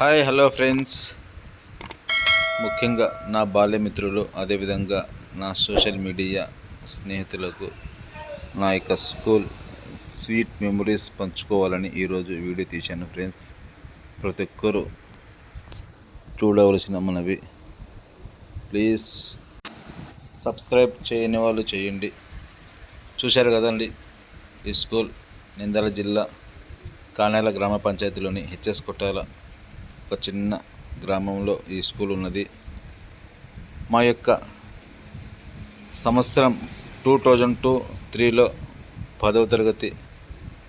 Hi hello friends ముఖ్యంగా నా బాల్యమిత్రులు అదేవిధంగా నా సోషల్ మీడియా స్నేహితులకు నా యొక్క స్కూల్ స్వీట్ మెమరీస్ పంచుకోవాలని ఈరోజు వీడియో తీశాను ఫ్రెండ్స్ ప్రతి ఒక్కరూ చూడవలసిన మనవి. ప్లీజ్ సబ్స్క్రైబ్ చేయని వాళ్ళు చేయండి. చూశారు కదండి ఈ స్కూల్ నిందల జిల్లా కానేల గ్రామ పంచాయతీలోని హెచ్ఎస్ కొట్టాల ఒక చిన్న గ్రామంలో ఈ స్కూల్ ఉన్నది. మా యొక్క సంవత్సరం టూ థౌజండ్ టూ త్రీలో పదవ తరగతి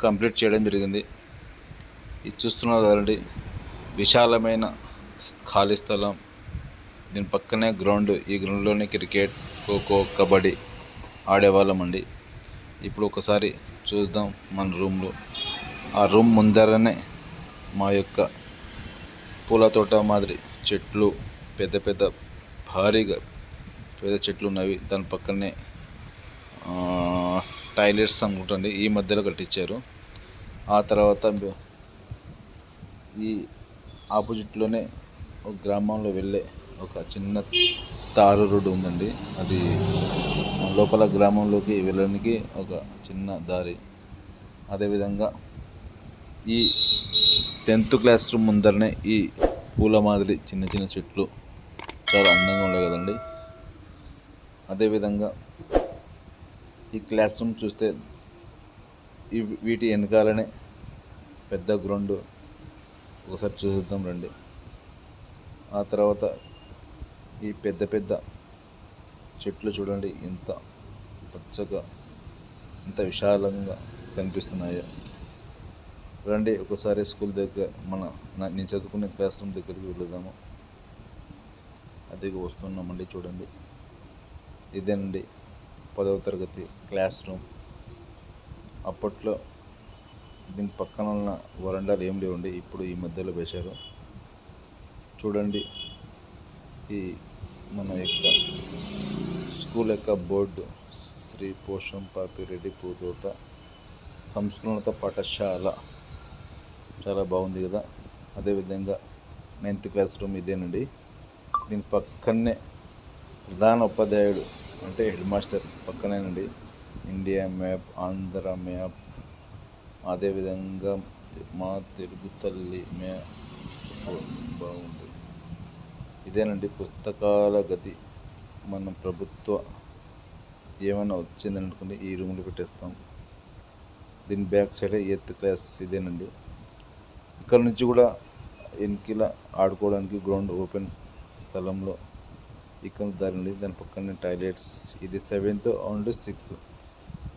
కంప్లీట్ చేయడం జరిగింది. ఇది చూస్తున్నారు కదండి విశాలమైన ఖాళీ స్థలం. దీని పక్కనే గ్రౌండ్ ఈ గ్రౌండ్లోనే క్రికెట్ ఖోఖో కబడ్డీ ఆడేవాళ్ళం అండి ఇప్పుడు ఒకసారి చూద్దాం మన రూమ్లో. ఆ రూమ్ ముందరనే మా యొక్క పూల తోట మాదిరి చెట్లు పెద్ద పెద్ద భారీగా పెద్ద చెట్లు ఉన్నవి. దాని పక్కనే టాయిలెట్స్ అనుకుంటుంది ఈ మధ్యలో కట్టించారు. ఆ తర్వాత ఈ ఆపోజిట్లోనే ఒక గ్రామంలో వెళ్ళే ఒక చిన్న తారు రోడ్డు ఉందండి. అది లోపల గ్రామంలోకి వెళ్ళడానికి ఒక చిన్న దారి. అదేవిధంగా ఈ టెన్త్ క్లాస్ రూమ్ ముందరనే ఈ పూల మాదిరి చిన్న చిన్న చెట్లు చాలా అందంగా ఉండే కదండి. అదేవిధంగా ఈ క్లాస్ రూమ్ చూస్తే ఈ వీటి వెనకాలనే పెద్ద గ్రౌండ్ ఒకసారి చూద్దాం రండి. ఆ తర్వాత ఈ పెద్ద పెద్ద చెట్లు చూడండి ఎంత పచ్చగా ఎంత విశాలంగా కనిపిస్తున్నాయో. రండి ఒకసారి స్కూల్ దగ్గర మన నేను చదువుకునే క్లాస్ రూమ్ దగ్గరికి వెళదాము అదిగో వస్తున్నామండి చూడండి. ఇదేనండి పదవ తరగతి క్లాస్ రూమ్. అప్పట్లో దీని పక్కన ఉన్న వరండాలు ఏం లేవండి ఇప్పుడు ఈ మధ్యలో వేశారు. చూడండి ఈ మన యొక్క స్కూల్ యొక్క బోర్డు శ్రీ పోషం పాపిరెడ్డి పూతోట సంస్కృత పాఠశాల. చాలా బాగుంది కదా. అదేవిధంగా నైన్త్ క్లాస్ రూమ్ ఇదేనండి. దీని పక్కనే ప్రధాన ఉపాధ్యాయుడు అంటే హెడ్ మాస్టర్ పక్కనేనండి. ఇండియా మ్యాప్ ఆంధ్ర మ్యాప్ అదేవిధంగా మా తెలుగు తల్లి మ్యాప్. బాగుంది. ఇదేనండి పుస్తకాల గది. మన ప్రభుత్వ ఏమైనా వచ్చిందని అనుకుని ఈ రూమ్లో పెట్టేస్తాం. దీని బ్యాక్ సైడ్ ఎయిత్ క్లాస్ ఇదేనండి. ఇక్కడ నుంచి కూడా వెనకిల ఆడుకోవడానికి గ్రౌండ్ ఓపెన్ స్థలంలో ఇక్కడ దారి ఉంది దాని పక్కనే టాయిలెట్స్. ఇది సెవెంత్ అండ్ సిక్స్త్.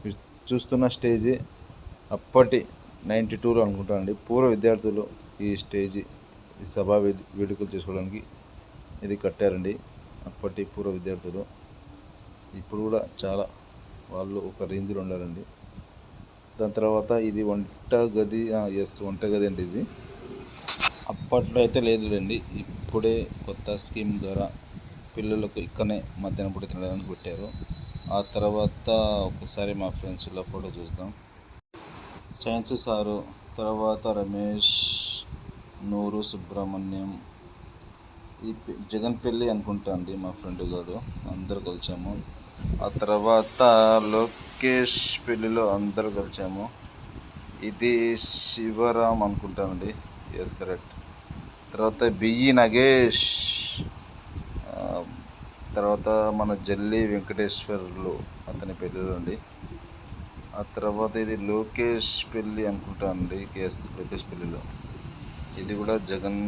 మీరు చూస్తున్న స్టేజ్ అప్పటి నైంటీ టూలో అనుకుంటానండి పూర్వ విద్యార్థులు ఈ స్టేజ్ ఈ సభా వేడుకలు చేసుకోవడానికి ఇది కట్టారండి. అప్పటి పూర్వ విద్యార్థులు. ఇప్పుడు కూడా చాలా వాళ్ళు ఒక రేంజ్లో ఉండారండి దాని తర్వాత ఇది వంట గది ఎస్ వంట గది అండి ఇది. అప్పట్లో అయితే లేదులేండి ఇప్పుడే కొత్త స్కీమ్ ద్వారా పిల్లలకు ఇక్కడనే మధ్యాహ్నం పూట తినడానికి పెట్టారు. ఆ తర్వాత ఒకసారి మా ఫ్రెండ్స్లో ఫోటో చూద్దాం. సైన్స్ సారు తర్వాత రమేష్ నూరు సుబ్రహ్మణ్యం. ఈ జగన్ పెళ్ళి అనుకుంటా అండి మా ఫ్రెండ్ గారు అందరు కలిసాము. ఆ తర్వాత లో లోకేష్ పెళ్ళిలో అందరూ కలిసాము. ఇది శివరామ్ అనుకుంటానండి ఎస్ కరెక్ట్ తర్వాత బియ్యి నగేష్ తర్వాత మన జల్లి వెంకటేశ్వర్లు అతని పెళ్ళిలో అండి. ఆ తర్వాత ఇది లోకేష్ పెళ్ళి అనుకుంటానండి ఎస్ లోకేష్ పెళ్ళిలో ఇది కూడా జగన్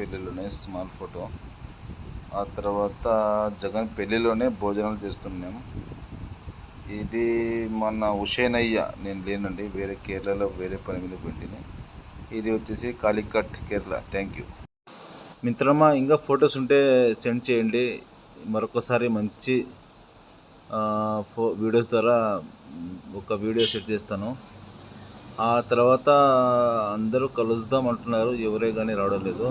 పెళ్ళిలోనే స్మాల్ ఫోటో ఆ తర్వాత జగన్ పెళ్ళిలోనే భోజనాలు చేస్తున్నాము ఇది మన హుషేనయ్య నేను లేనండి వేరే కేరళలో వేరే పని మీద పెట్టిన ఇది వచ్చేసి కాలికట్ కేరళ. Thank you. మిత్రమా ఇంకా ఫొటోస్ ఉంటే సెండ్ చేయండి. మరొకసారి మంచి ఫో వీడియోస్ ద్వారా ఒక వీడియో సెట్ చేస్తాను. ఆ తర్వాత అందరూ కలుద్దాం అంటున్నారు. ఎవరే కానీ రావడం లేదు.